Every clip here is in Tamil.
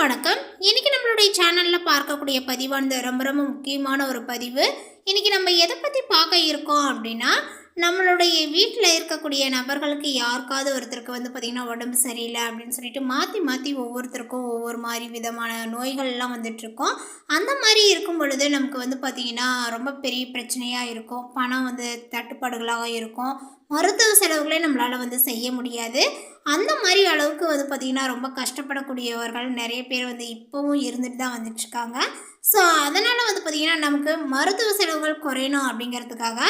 வணக்கம். இன்றைக்கி நம்மளுடைய சேனலில் பார்க்கக்கூடிய பதிவானது ரொம்ப ரொம்ப முக்கியமான ஒரு பதிவு. இன்றைக்கி நம்ம எதை பற்றி பார்க்க இருக்கோம் அப்படின்னா நம்மளுடைய வீட்டில் இருக்கக்கூடிய நபர்களுக்கு யாருக்காவது ஒருத்தருக்கு வந்து பார்த்திங்கன்னா உடம்பு சரியில்லை அப்படின்னு சொல்லிட்டு மாற்றி மாற்றி ஒவ்வொருத்தருக்கும் ஒவ்வொரு மாதிரி விதமான நோய்கள்லாம் வந்துட்டுருக்கோம். அந்த மாதிரி இருக்கும் பொழுது நமக்கு வந்து பார்த்திங்கன்னா ரொம்ப பெரிய பிரச்சனையாக இருக்கும். பணம் வந்து தட்டுப்பாடுகளாக இருக்கும். மருத்துவ செலவுகளே நம்மளால் வந்து செய்ய முடியாது. அந்த மாதிரி அளவுக்கு வந்து பார்த்திங்கன்னா ரொம்ப கஷ்டப்படக்கூடியவர்கள் நிறைய பேர் வந்து இப்போவும் இருந்துட்டு தான் வந்துட்டுருக்காங்க. ஸோ அதனால் வந்து பார்த்திங்கன்னா நமக்கு மருத்துவ செலவுகள் குறையணும் அப்படிங்கிறதுக்காக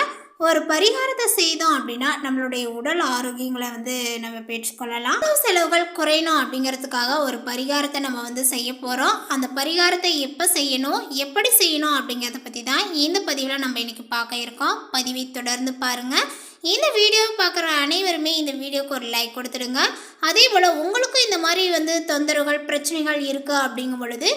ஒரு பரிகாரத்தை செய்தோம் அப்படின்னா நம்மளுடைய உடல் ஆரோக்கியங்களை வந்து நம்ம பெற்றுக்கொள்ளலாம். செலவுகள் குறையணும் அப்படிங்கிறதுக்காக ஒரு பரிகாரத்தை நம்ம வந்து செய்ய போகிறோம் அந்த பரிகாரத்தை எப்போ செய்யணும் எப்படி செய்யணும் அப்படிங்கிறத பற்றி தான் இந்த பதிவில் நம்ம இன்னைக்கு பார்க்க இருக்கோம். பதிவை தொடர்ந்து பாருங்கள் இந்த வீடியோவை பார்க்குற அனைவருமே இந்த வீடியோக்கு ஒரு லைக் கொடுத்துடுங்க. அதே போல் உங்களுக்கும் இந்த மாதிரி வந்து தொந்தரவுகள் பிரச்சனைகள் இருக்குது அப்படிங்கும் பொழுது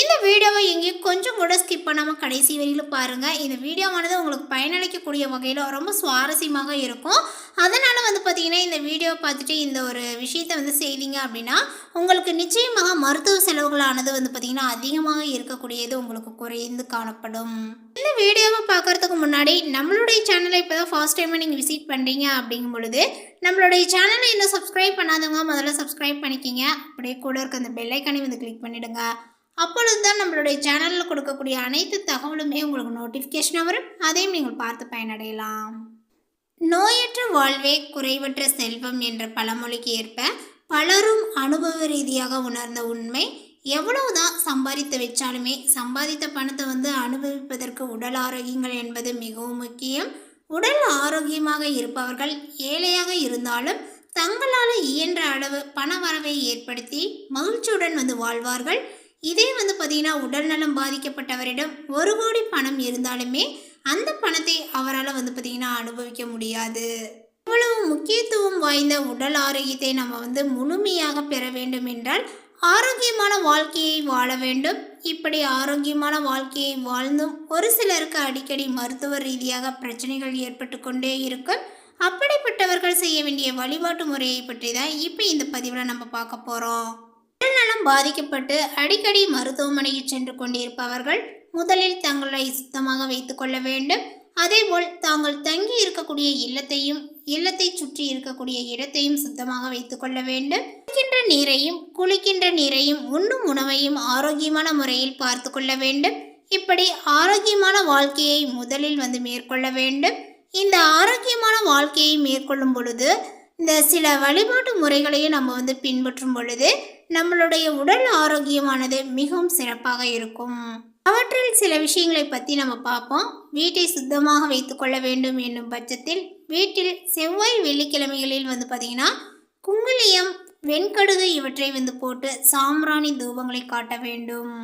இந்த வீடியோவை எங்கேயும் கொஞ்சம் கூட ஸ்கிப் பண்ணாமல் கடைசி வரையிலும் பாருங்கள் இந்த வீடியோவானது உங்களுக்கு பயனளிக்கக்கூடிய வகையில் ரொம்ப சுவாரஸ்யமாக இருக்கும். அதனால் வந்து பார்த்திங்கன்னா இந்த வீடியோவை பார்த்துட்டு இந்த ஒரு விஷயத்தை வந்து செய்தீங்க அப்படின்னா உங்களுக்கு நிச்சயமாக மருத்துவ செலவுகளானது வந்து பார்த்திங்கன்னா அதிகமாக இருக்கக்கூடியது உங்களுக்கு குறைந்து காணப்படும். இந்த வீடியோவை பார்க்குறதுக்கு முன்னாடி நம்மளுடைய சேனலை இப்போ தான் ஃபர்ஸ்ட் டைம் நீங்கள் விசிட் பண்ணுறீங்க அப்படிங்கும் பொழுது நம்மளுடைய சேனலை இன்னும் சப்ஸ்கிரைப் பண்ணாதவங்க முதல்ல சப்ஸ்கிரைப் பண்ணிக்கிங்க. அப்படியே கூட இருக்க அந்த பெல்லைக்கானே வந்து கிளிக் பண்ணிவிடுங்க அப்பொழுது தான் நம்மளுடைய சேனலில் கொடுக்கக்கூடிய அனைத்து தகவலுமே உங்களுக்கு நோட்டிஃபிகேஷனாக வரும். அதையும் நீங்கள் பார்த்து பயனடையலாம். நோயற்ற வாழ்வே குறைவற்ற செல்வம் என்ற பழமொழிக்கு ஏற்ப பலரும் அனுபவ ரீதியாக உணர்ந்த உண்மை எவ்வளவுதான் சம்பாதித்து வச்சாலுமே சம்பாதித்த பணத்தை வந்து அனுபவிப்பதற்கு உடல் ஆரோக்கியங்கள் என்பது மிகவும் முக்கியம். உடல் ஆரோக்கியமாக இருப்பவர்கள் ஏழையாக இருந்தாலும் தங்களால் இயன்ற அளவு பண வரவை ஏற்படுத்தி மகிழ்ச்சியுடன் வந்து வாழ்வார்கள். இதே வந்து பார்த்தீங்கன்னா உடல்நலம் பாதிக்கப்பட்டவரிடம் ஒரு கோடி பணம் இருந்தாலுமே அந்த பணத்தை அவரால் வந்து பார்த்தீங்கன்னா அனுபவிக்க முடியாது. இவ்வளவு முக்கியத்துவம் வாய்ந்த உடல் ஆரோக்கியத்தை நம்ம வந்து முழுமையாக பெற வேண்டும் என்றால் ஆரோக்கியமான வாழ்க்கையை வாழ வேண்டும். இப்படி ஆரோக்கியமான வாழ்க்கையை வாழ்ந்தும் ஒரு சிலருக்கு அடிக்கடி மருத்துவ ரீதியாக பிரச்சனைகள் ஏற்பட்டு கொண்டே இருக்கும். அப்படிப்பட்டவர்கள் செய்ய வேண்டிய வழிபாட்டு முறையை பற்றி தான் இப்போ இந்த பதிவில் நம்ம பார்க்க போகிறோம் உடல்நலம் பாதிக்கப்பட்டு அடிக்கடி மருத்துவமனைக்கு சென்று கொண்டிருப்பவர்கள் முதலில் தங்களை சுத்தமாக வைத்துக்கொள்ள வேண்டும். அதேபோல் தாங்கள் தங்கி இருக்கக்கூடிய இல்லத்தையும் இல்லத்தை சுற்றி இருக்கக்கூடிய இடத்தையும் சுத்தமாக வைத்துக்கொள்ள வேண்டும். குளிக்கின்ற நீரையும் குளிக்கின்ற நீரையும் உண்ணும் உணவையும் ஆரோக்கியமான முறையில் பார்த்து கொள்ள வேண்டும். இப்படி ஆரோக்கியமான வாழ்க்கையை முதலில் வந்து மேற்கொள்ள வேண்டும். இந்த ஆரோக்கியமான வாழ்க்கையை மேற்கொள்ளும் பொழுது இந்த சில வழிபாட்டு முறைகளையும் நம்ம வந்து பின்பற்றும் பொழுது நம்மளுடைய உடல் ஆரோக்கியமானது மிகவும் சிறப்பாக இருக்கும். அவற்றில் சில விஷயங்களை பற்றி நம்ம பார்ப்போம். வீட்டை சுத்தமாக வைத்துக்கொள்ள வேண்டும் என்னும் பட்சத்தில் வீட்டில் செவ்வாய் வெள்ளிக்கிழமைகளில் வந்து பார்த்திங்கன்னா குங்குளியம் வெண்கடுகு இவற்றை வந்து போட்டு சாம்பிராணி தூபங்களை காட்ட வேண்டும்.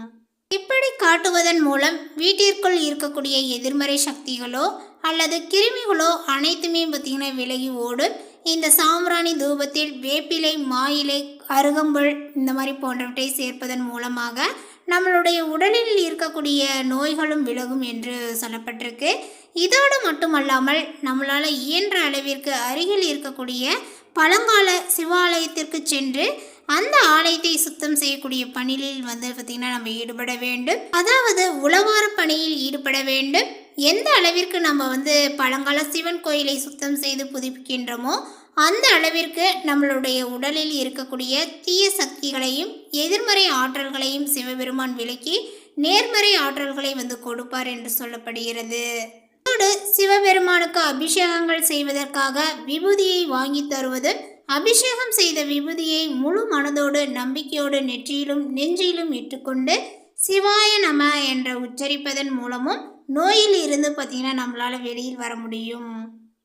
இப்படி காட்டுவதன் மூலம் வீட்டிற்குள் இருக்கக்கூடிய எதிர்மறை சக்திகளோ அல்லது கிருமிகளோ அனைத்துமே பார்த்திங்கன்னா விலகி ஓடும். இந்த சாம்பிராணி தூபத்தில் வேப்பிலை மாயிலை அருகம்புல் இந்த மாதிரி போன்றவற்றை சேர்ப்பதன் மூலமாக நம்மளுடைய உடலில் இருக்கக்கூடிய நோய்களும் விலகும் என்று சொல்லப்பட்டிருக்கு. இதோடு மட்டுமல்லாமல் நம்மளால் இயன்ற அளவிற்கு அருகில் இருக்கக்கூடிய பழங்கால சிவாலயத்திற்கு சென்று அந்த ஆலயத்தை சுத்தம் செய்யக்கூடிய பணியில் வந்து பார்த்திங்கன்னா நம்ம ஈடுபட வேண்டும். அதாவது உளவார பணியில் ஈடுபட வேண்டும். எந்த அளவிற்கு நம்ம வந்து பழங்கால சிவன் கோயிலை சுத்தம் செய்து புதுப்பிக்கின்றோமோ அந்த அளவிற்கு நம்மளுடைய உடலில் இருக்கக்கூடிய தீய சக்திகளையும் எதிர்மறை ஆற்றல்களையும் சிவபெருமான் விலக்கி நேர்மறை ஆற்றல்களை வந்து கொடுப்பார் என்று சொல்லப்படுகிறது. அதோடு சிவபெருமானுக்கு அபிஷேகங்கள் செய்வதற்காக விபூதியை வாங்கி தருவது அபிஷேகம் செய்த விபூதியை முழு மனதோடு நம்பிக்கையோடு நெற்றியிலும் நெஞ்சிலும் இட்டுக்கொண்டு சிவாய நம என்ற உச்சரிப்பதன் மூலமும் நோயில் இருந்து பார்த்தீங்கன்னா நம்மளால் வெளியில் வர முடியும்.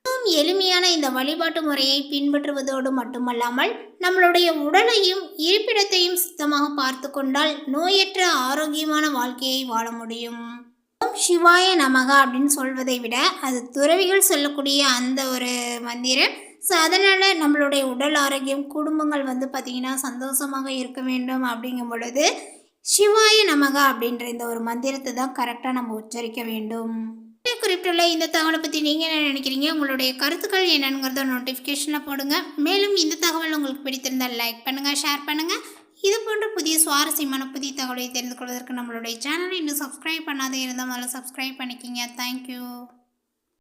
மிகவும் எளிமையான இந்த வழிபாட்டு முறையை பின்பற்றுவதோடு மட்டுமல்லாமல் நம்மளுடைய உடலையும் இருப்பிடத்தையும் சுத்தமாக பார்த்து கொண்டால் நோயற்ற ஆரோக்கியமான வாழ்க்கையை வாழ முடியும். ஓம் சிவாய நமக அப்படின்னு சொல்வதை விட அது துறவிகள் சொல்லக்கூடிய அந்த ஒரு மந்திரம் ஸோ அதனால் நம்மளுடைய உடல் ஆரோக்கியம் குடும்பங்கள் வந்து பார்த்திங்கன்னா சந்தோஷமாக இருக்க வேண்டும் அப்படிங்கும் பொழுது சிவாய நமக அப்படின்ற இந்த ஒரு மந்திரத்தை தான் கரெக்டாக நம்ம உச்சரிக்க வேண்டும். குறிப்பிட்டுள்ள இந்த தகவலை பற்றி நீங்கள் என்ன நினைக்கிறீங்க? உங்களுடைய கருத்துக்கள் என்னங்கிறத நோட்டிஃபிகேஷனில் போடுங்க. மேலும் இந்த தகவல் உங்களுக்கு பிடித்திருந்தால் லைக் பண்ணுங்கள் ஷேர் பண்ணுங்கள் இது போன்ற புதிய சுவாரஸ்யமான புதிய தகவலை தெரிந்து கொள்வதற்கு நம்மளுடைய சேனலை இன்னும் சப்ஸ்கிரைப் பண்ணாத இருந்தால் முதல்ல சப்ஸ்கிரைப் பண்ணிக்கிங்க. தேங்க்யூ